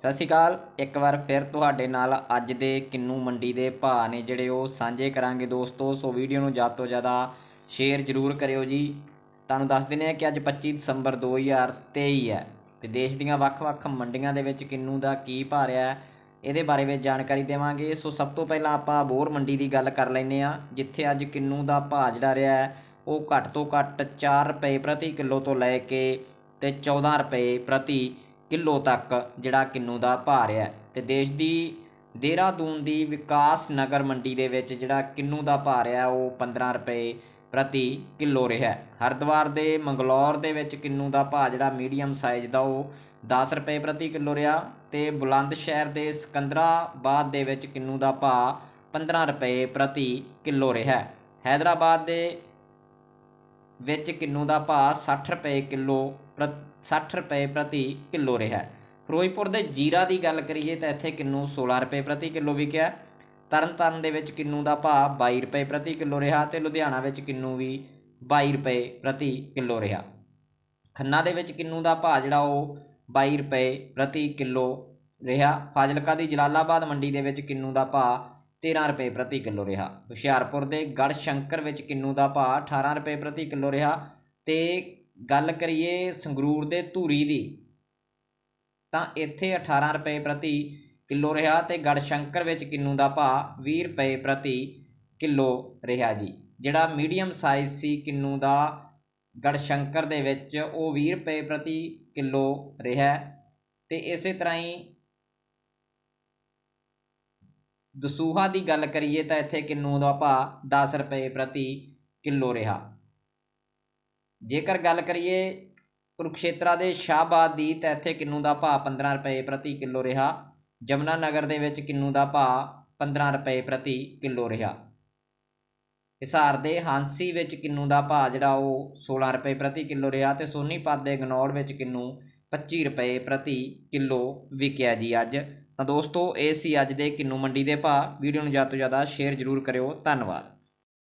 ਸਤਿ ਸ਼੍ਰੀ ਅਕਾਲ। ਇੱਕ ਵਾਰ ਫਿਰ ਤੁਹਾਡੇ ਨਾਲ ਅੱਜ ਦੇ ਕਿੰਨੂ ਮੰਡੀ ਦੇ ਭਾਅ ਨੇ ਜਿਹੜੇ ਉਹ ਸਾਂਝੇ ਕਰਾਂਗੇ ਦੋਸਤੋ। ਸੋ ਵੀਡੀਓ ਨੂੰ ਜ਼ਿਆਦਾ ਤੋਂ ਜ਼ਿਆਦਾ ਸ਼ੇਅਰ ਜ਼ਰੂਰ ਕਰਿਓ ਜੀ। ਤੁਹਾਨੂੰ ਦੱਸ ਦਿੰਦੇ ਹਾਂ ਕਿ ਅੱਜ 25 ਦਸੰਬਰ 2023 ਹੈ ਤੇ ਦੇਸ਼ ਦੀਆਂ ਵੱਖ-ਵੱਖ ਮੰਡੀਆਂ ਦੇ ਵਿੱਚ ਕਿੰਨੂ ਦਾ ਕੀ ਭਾਅ ਰਿਹਾ ਇਹਦੇ ਬਾਰੇ ਵਿੱਚ ਜਾਣਕਾਰੀ ਦੇਵਾਂਗੇ। ਸੋ ਸਭ ਤੋਂ ਪਹਿਲਾਂ ਆਪਾਂ ਬੋਰ ਮੰਡੀ ਦੀ ਗੱਲ ਕਰ ਲੈਨੇ ਆ ਜਿੱਥੇ ਅੱਜ ਕਿੰਨੂ ਦਾ ਭਾਅ ਜਿਹੜਾ ਰਿਹਾ ਹੈ, ਉਹ ਘੱਟ ਤੋਂ ਘੱਟ 4 ਰੁਪਏ ਪ੍ਰਤੀ ਕਿਲੋ ਤੋਂ ਲੈ ਕੇ ਤੇ 14 ਰੁਪਏ ਪ੍ਰਤੀ ਕਿਲੋ ਤੱਕ ਜਿਹੜਾ ਕਿੰਨੂ ਦਾ ਭਾਅ ਰਿਹਾ ਹੈ ਤੇ ਦੇਸ਼ ਦੀ ਦੇਹਰਾਦੂਨ ਦੀ ਵਿਕਾਸ ਨਗਰ ਮੰਡੀ ਦੇ ਵਿੱਚ ਜਿਹੜਾ ਕਿੰਨੂ ਦਾ ਭਾਅ ਰਿਹਾ ਉਹ 15 ਰੁਪਏ ਪ੍ਰਤੀ ਕਿਲੋ ਰਿਹਾ ਹੈ। ਹਰਿਦੁਆਰ ਦੇ ਮੰਗਲੌਰ ਦੇ ਵਿੱਚ ਕਿੰਨੂ ਦਾ ਭਾਅ ਜਿਹੜਾ ਮੀਡੀਅਮ ਸਾਈਜ਼ ਦਾ ਉਹ 10 ਰੁਪਏ ਪ੍ਰਤੀ ਕਿਲੋ ਰਿਹਾ ਤੇ ਬੁਲੰਦ ਸ਼ਹਿਰ ਦੇ ਸਿਕੰਦਰਾਬਾਦ ਦੇ ਵਿੱਚ ਕਿੰਨੂ ਦਾ ਭਾਅ 15 ਰੁਪਏ ਪ੍ਰਤੀ ਕਿਲੋ ਰਿਹਾ ਹੈਦਰਾਬਾਦ ਦੇ ਵਿੱਚ ਕਿੰਨੂ ਦਾ ਭਾਅ 60 ਰੁਪਏ ਕਿਲੋ 60 ਰੁਪਏ ਪ੍ਰਤੀ ਕਿਲੋ ਰਿਹਾ ਫਿਰੋਜ਼ਪੁਰ ਦੇ ਜੀਰਾ ਦੀ ਗੱਲ ਕਰੀਏ ਤਾਂ ਇੱਥੇ ਕਿੰਨੂ 16 ਰੁਪਏ ਪ੍ਰਤੀ ਕਿਲੋ ਵਿਕਿਆ ਤਰਨਤਾਰਨ ਦੇ ਵਿੱਚ ਕਿੰਨੂ ਦਾ ਭਾਅ 22 ਰੁਪਏ ਪ੍ਰਤੀ ਕਿਲੋ ਰਿਹਾ ਤੇ ਲੁਧਿਆਣਾ ਵਿੱਚ ਕਿੰਨੂ ਵੀ 22 ਰੁਪਏ ਪ੍ਰਤੀ ਕਿਲੋ ਰਿਹਾ ਖੰਨਾ ਦੇ ਵਿੱਚ ਕਿੰਨੂ ਦਾ ਭਾਅ ਜਿਹੜਾ ਉਹ 22 ਰੁਪਏ ਪ੍ਰਤੀ ਕਿਲੋ ਰਿਹਾ ਫਾਜ਼ਿਲਕਾ ਦੀ ਜਲਾਲਾਬਾਦ ਮੰਡੀ ਦੇ ਵਿੱਚ ਕਿੰਨੂ ਦਾ ਭਾਅ 13 ਰੁਪਏ ਪ੍ਰਤੀ ਕਿਲੋ ਰਿਹਾ। ਹੁਸ਼ਿਆਰਪੁਰ ਦੇ ਗੜ ਸ਼ੰਕਰ ਵਿੱਚ ਕਿੰਨੂ ਦਾ ਭਾਅ 18 ਰੁਪਏ ਪ੍ਰਤੀ ਕਿਲੋ ਰਿਹਾ ਤੇ ਗੱਲ ਕਰੀਏ ਸੰਗਰੂਰ ਦੇ ਧੂਰੀ ਦੀ, ਤਾਂ ਇੱਥੇ 18 ਰੁਪਏ ਪ੍ਰਤੀ ਕਿਲੋ ਰਿਹਾ ਤੇ ਗੜ ਸ਼ੰਕਰ ਵਿੱਚ ਕਿੰਨੂ ਦਾ ਭਾਅ 20 ਰੁਪਏ ਪ੍ਰਤੀ ਕਿਲੋ ਰਿਹਾ ਜੀ। ਜਿਹੜਾ ਮੀਡੀਅਮ ਸਾਈਜ਼ ਸੀ ਕਿੰਨੂ ਦਾ ਗੜ ਸ਼ੰਕਰ ਦੇ ਵਿੱਚ ਉਹ 20 ਰੁਪਏ ਪ੍ਰਤੀ ਕਿਲੋ ਰਿਹਾ। ਤੇ ਇਸੇ ਤਰ੍ਹਾਂ ਹੀ ਦਸੂਹਾ ਦੀ ਗੱਲ ਕਰੀਏ ਤਾਂ ਇੱਥੇ ਕਿੰਨੂ ਦਾ ਭਾਅ 10 ਰੁਪਏ ਪ੍ਰਤੀ ਕਿਲੋ ਰਿਹਾ। ਜੇਕਰ ਗੱਲ ਕਰੀਏ ਕੁਰੂਕਸ਼ੇਤਰਾ ਦੇ ਸ਼ਾਹਬਾਦ ਦੀ ਤਾਂ ਇੱਥੇ ਕਿੰਨੂ ਦਾ ਭਾਅ 15 ਰੁਪਏ ਪ੍ਰਤੀ ਕਿਲੋ ਰਿਹਾ। ਜਮਨਾ ਨਗਰ ਦੇ ਵਿੱਚ ਕਿੰਨੂ ਦਾ ਭਾਅ 15 ਰੁਪਏ ਪ੍ਰਤੀ ਕਿਲੋ ਰਿਹਾ। ਹਿਸਾਰ ਦੇ ਹਾਂਸੀ ਵਿੱਚ ਕਿੰਨੂ ਦਾ ਭਾਅ ਜਿਹੜਾ ਉਹ 16 ਰੁਪਏ ਪ੍ਰਤੀ ਕਿਲੋ ਰਿਹਾ ਤੇ ਸੋਨੀਪਤ ਦੇ ਗਨੌੜ ਵਿੱਚ ਕਿੰਨੂ 25 ਰੁਪਏ ਪ੍ਰਤੀ ਕਿਲੋ ਵਿਕਿਆ ਜੀ ਅੱਜ। ਤਾਂ ਦੋਸਤੋ, ਇਹ ਸੀ ਅੱਜ ਦੇ ਕਿੰਨੂ ਮੰਡੀ ਦੇ ਭਾਅ। ਵੀਡੀਓ ਨੂੰ ਜ਼ਿਆਦਾ ਤੋਂ ਜ਼ਿਆਦਾ ਸ਼ੇਅਰ ਜ਼ਰੂਰ ਕਰਿਓ। ਧੰਨਵਾਦ।